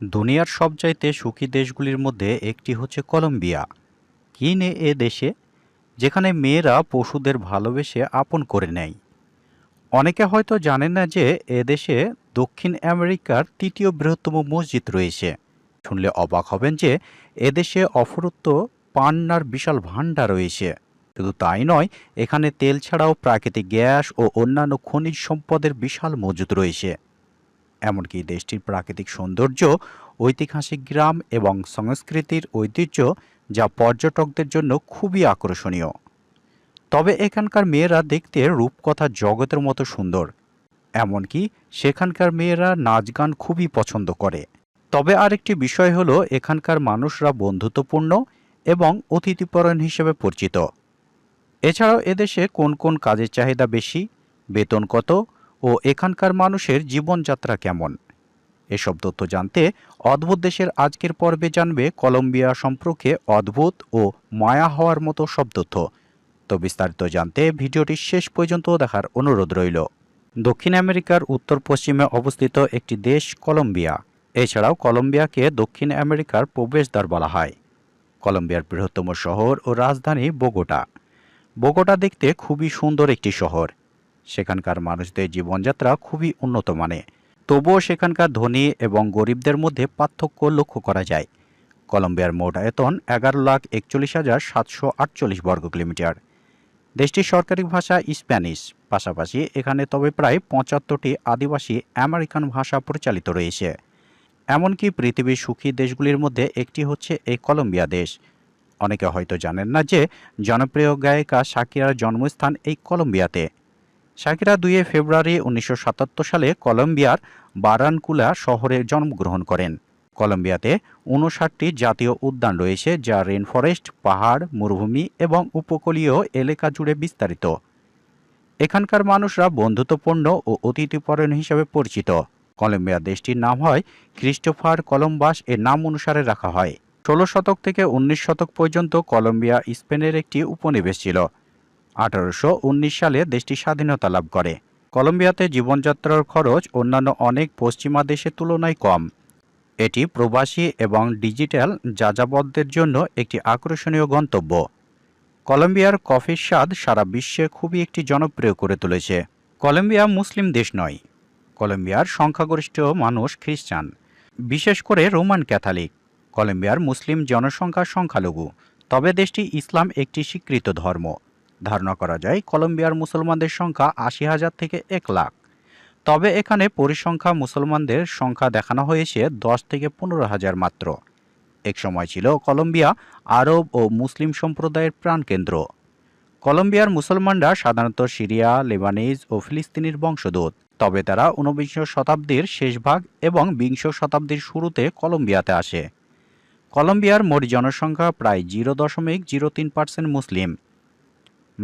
দুনিয়ার সবচাইতে সুখী দেশগুলির মধ্যে একটি হচ্ছে কলম্বিয়া। কি নে এ দেশে, যেখানে মেয়েরা পশুদের ভালোবেসে আপন করে নেয়। অনেকে হয়তো জানেন না যে এ দেশে দক্ষিণ আমেরিকার তৃতীয় বৃহত্তম মসজিদ রয়েছে। শুনলে অবাক হবেন যে এদেশে অফুরত্ব পান্নার বিশাল ভাণ্ডার রয়েছে। শুধু তাই নয়, এখানে তেল ছাড়াও প্রাকৃতিক গ্যাস ও অন্যান্য খনিজ সম্পদের বিশাল মজুদ রয়েছে। এমনকি দেশটির প্রাকৃতিক সৌন্দর্য, ঐতিহাসিক গ্রাম এবং সংস্কৃতির ঐতিহ্য যা পর্যটকদের জন্য খুবই আকর্ষণীয়। তবে এখানকার মেয়েরা দেখতে রূপকথা জগতের মতো সুন্দর। এমনকি সেখানকার মেয়েরা নাচ গান খুবই পছন্দ করে। তবে আরেকটি বিষয় হলো, এখানকার মানুষরা বন্ধুত্বপূর্ণ এবং অতিথিপরায়ণ হিসেবে পরিচিত। এছাড়াও এদেশে কোন কোন কাজের চাহিদা বেশি, বেতন কত ও এখানকার মানুষের জীবনযাত্রা কেমন? এসব তথ্য জানতে অদ্ভুত দেশের আজকের পর্বে জানবে কলম্বিয়া সম্পর্কে অদ্ভুত ও মায়া হওয়ার মতো সব তথ্য। তো বিস্তারিত জানতে ভিডিওটি শেষ পর্যন্ত দেখার অনুরোধ রইল। দক্ষিণ আমেরিকার উত্তর পশ্চিমে অবস্থিত একটি দেশ কলম্বিয়া। এছাড়াও কলম্বিয়াকে দক্ষিণ আমেরিকার প্রবেশদ্বার বলা হয়। কলম্বিয়ার বৃহত্তম শহর ও রাজধানী বোগোটা। বোগোটা দেখতে খুবই সুন্দর একটি শহর। সেখানকার মানুষদের জীবনযাত্রা খুবই উন্নত মানে। তবুও সেখানকার ধনী এবং গরিবদের মধ্যে পার্থক্য লক্ষ্য করা যায়। কলম্বিয়ার মোট আয়তন এগারো লাখ একচল্লিশ হাজার সাতশো আটচল্লিশ বর্গ কিলোমিটার। দেশটির সরকারি ভাষা স্প্যানিশ। পাশাপাশি এখানে তবে প্রায় পঁচাত্তরটি আদিবাসী আমেরিকান ভাষা পরিচালিত রয়েছে। এমনকি পৃথিবীর সুখী দেশগুলির মধ্যে একটি হচ্ছে এই কলম্বিয়া দেশ। অনেকে হয়তো জানেন না যে জনপ্রিয় গায়িকা শাকিরার জন্মস্থান এই কলম্বিয়াতে। শাকিরা দুইয়ে ফেব্রুয়ারি উনিশশো সাতাত্তর সালে কলম্বিয়ার বারানকুলা শহরে জন্মগ্রহণ করেন। কলম্বিয়াতে উনষাটটি জাতীয় উদ্যান রয়েছে যা রেন ফরেস্ট পাহাড়, মরুভূমি এবং উপকূলীয় এলাকা জুড়ে বিস্তারিত। এখানকার মানুষরা বন্ধুত্বপূর্ণ ও অতিথিপরায়ণ হিসেবে পরিচিত। কলম্বিয়া দেশটির নাম হয় ক্রিস্টোফার কলম্বাস, এর নাম অনুসারে রাখা হয়। ষোলো শতক থেকে উনিশ শতক পর্যন্ত কলম্বিয়া স্পেনের একটি উপনিবেশ ছিল। আঠারোশো উনিশ সালে দেশটি স্বাধীনতা লাভ করে। কলম্বিয়াতে জীবনযাত্রার খরচ অন্যান্য অনেক পশ্চিমা দেশের তুলনায় কম। এটি প্রবাসী এবং ডিজিটাল যাযাবরদের জন্য একটি আকর্ষণীয় গন্তব্য। কলম্বিয়ার কফির স্বাদ সারা বিশ্বে খুবই একটি জনপ্রিয় করে তুলেছে। কলম্বিয়া মুসলিম দেশ নয়। কলম্বিয়ার সংখ্যাগরিষ্ঠ মানুষ খ্রিস্টান। বিশেষ করে রোমান ক্যাথলিক। কলম্বিয়ার মুসলিম জনসংখ্যা সংখ্যালঘু। তবে দেশটি ইসলাম একটি স্বীকৃত ধর্ম। ধারণা করা যায় কলম্বিয়ার মুসলমানদের সংখ্যা আশি হাজার থেকে এক লাখ। তবে এখানে পরিসংখ্যা মুসলমানদের সংখ্যা দেখানো হয়েছে দশ থেকে পনেরো হাজার মাত্র। এক সময় ছিল কলম্বিয়া আরব ও মুসলিম সম্প্রদায়ের প্রাণকেন্দ্র। কলম্বিয়ার মুসলমানরা সাধারণত সিরিয়া, লেবানিজ ও ফিলিস্তিনির বংশোদ্ভূত। তবে তারা ঊনবিংশ শতাব্দীর শেষভাগ এবং বিংশ শতাব্দীর শুরুতে কলম্বিয়াতে আসে। কলম্বিয়ার মোট জনসংখ্যা প্রায় জিরো দশমিক জিরো তিন পার্সেন্ট মুসলিম।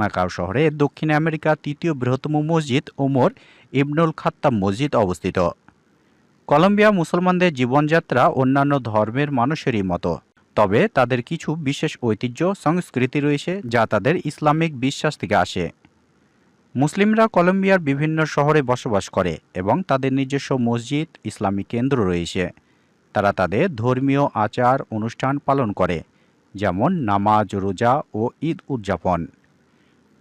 মাকাও শহরে দক্ষিণ আমেরিকার তৃতীয় বৃহত্তম মসজিদ ওমর ইবনুল খাত্তাব মসজিদ অবস্থিত। কলম্বিয়া মুসলমানদের জীবনযাত্রা অন্যান্য ধর্মের মানুষেরই মতো। তবে তাদের কিছু বিশেষ ঐতিহ্য, সংস্কৃতি রয়েছে যা তাদের ইসলামিক বিশ্বাস থেকে আসে। মুসলিমরা কলম্বিয়ার বিভিন্ন শহরে বসবাস করে এবং তাদের নিজস্ব মসজিদ, ইসলামী কেন্দ্র রয়েছে। তারা তাদের ধর্মীয় আচার, অনুষ্ঠান পালন করে, যেমন নামাজ, রোজা ও ঈদ উদযাপন।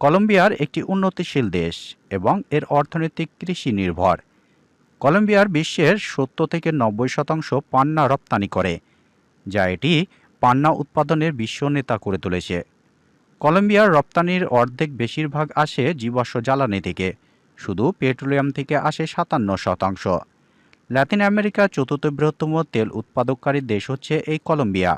কলম্বিয়ার একটি উন্নতিশীল দেশ এবং এর অর্থনৈতিক কৃষি নির্ভর। কলম্বিয়ার বিশ্বের সত্তর থেকে নব্বই শতাংশ পান্না রপ্তানি করে, যা এটি পান্না উৎপাদনের বিশ্ব নেতা করে তুলেছে। কলম্বিয়ার রপ্তানির অর্ধেক বেশিরভাগ আসে জীবাশ্ম জ্বালানি থেকে, শুধু পেট্রোলিয়াম থেকে আসে সাতান্ন শতাংশ। ল্যাতিন আমেরিকার চতুর্থ বৃহত্তম তেল উৎপাদককারী দেশ হচ্ছে এই কলম্বিয়া।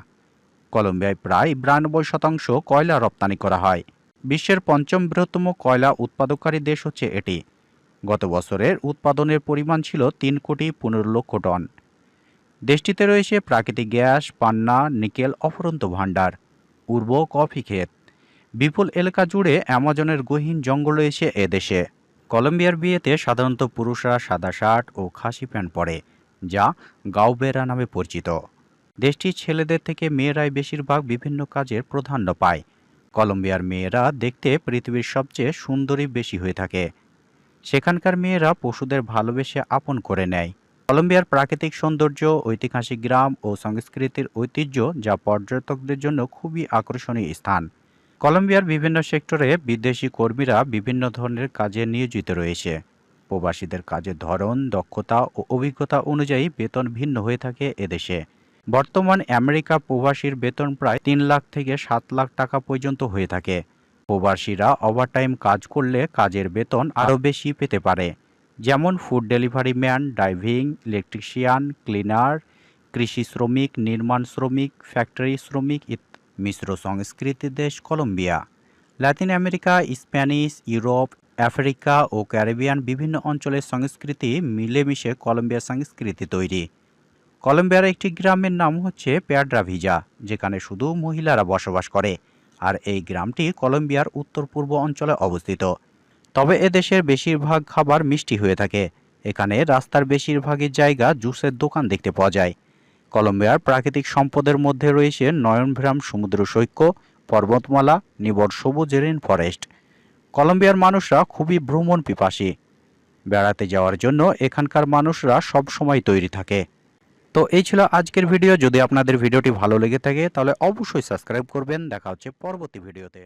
কলম্বিয়ায় প্রায় বিরানব্বই শতাংশ কয়লা রপ্তানি করা হয়। বিশ্বের পঞ্চম বৃহত্তম কয়লা উৎপাদককারী দেশ হচ্ছে এটি। গত বছরের উৎপাদনের পরিমাণ ছিল তিন কোটি পনেরো লক্ষ টন। দেশটিতে রয়েছে প্রাকৃতিক গ্যাস, পান্না, নিকেল, অফুরন্ত ভাণ্ডার উর্ব কফি ক্ষেত। বিপুল এলাকা জুড়ে অ্যামাজনের গহীন জঙ্গল রয়েছে এ দেশে। কলম্বিয়ার বিয়েতে সাধারণত পুরুষরা সাদা শার্ট ও খাসি প্যান্ট পরে, যা গাউবেরা নামে পরিচিত। দেশটির ছেলেদের থেকে মেয়েরাই বেশিরভাগ বিভিন্ন কাজের প্রাধান্য পায়। কলম্বিয়ার মেয়েরা দেখতে পৃথিবীর সবচেয়ে সুন্দরী বেশি হয়ে থাকে। সেখানকার মেয়েরা পশুদের ভালোবেসে আপন করে নেয়। কলম্বিয়ার প্রাকৃতিক সৌন্দর্য, ঐতিহাসিক গ্রাম ও সংস্কৃতির ঐতিহ্য যা পর্যটকদের জন্য খুবই আকর্ষণীয় স্থান। কলম্বিয়ার বিভিন্ন সেক্টরে বিদেশি কর্মীরা বিভিন্ন ধরনের কাজে নিয়োজিত রয়েছে। প্রবাসীদের কাজের ধরন, দক্ষতা ও অভিজ্ঞতা অনুযায়ী বেতন ভিন্ন হয়ে থাকে এদেশে। বর্তমান আমেরিকা প্রবাসীর বেতন প্রায় তিন লাখ থেকে সাত লাখ টাকা পর্যন্ত হয়ে থাকে। প্রবাসীরা ওভারটাইম কাজ করলে কাজের বেতন আরও বেশি পেতে পারে। যেমন food delivery man driving electrician cleaner কৃষি শ্রমিক, নির্মাণ শ্রমিক ফ্যাক্টরি শ্রমিক মিশ্র সংস্কৃতি দেশ Colombia. Latin America, Spanish, Europe, Africa ও ক্যারিবিয়ান বিভিন্ন অঞ্চলের সংস্কৃতি মিলেমিশে কলম্বিয়া সংস্কৃতি তৈরি। কলম্বিয়ার একটি গ্রামের নাম হচ্ছে প্যাড্রাভিজা, যেখানে শুধু মহিলারা বসবাস করে, আর এই গ্রামটি কলম্বিয়ার উত্তর পূর্ব অঞ্চলে অবস্থিত। তবে এ দেশের বেশিরভাগ খাবার মিষ্টি হয়ে থাকে। এখানে রাস্তার বেশিরভাগই জায়গা জুসের দোকান দেখতে পাওয়া যায়। কলম্বিয়ার প্রাকৃতিক সম্পদের মধ্যে রয়েছে নয়নভ্রাম সমুদ্র সৈক্য, পর্বতমালা, নিবর সবুজ রেন ফরেস্ট। কলম্বিয়ার মানুষরা খুবই ভ্রমণ পিপাসী। বেড়াতে যাওয়ার জন্য এখানকার মানুষরা সব সময় তৈরি থাকে। তো এই ছিল আজকের ভিডিও। যদি আপনাদের ভিডিওটি ভালো লেগে থাকে, তাহলে অবশ্যই সাবস্ক্রাইব করবেন। দেখা হচ্ছে পরবর্তী ভিডিওতে।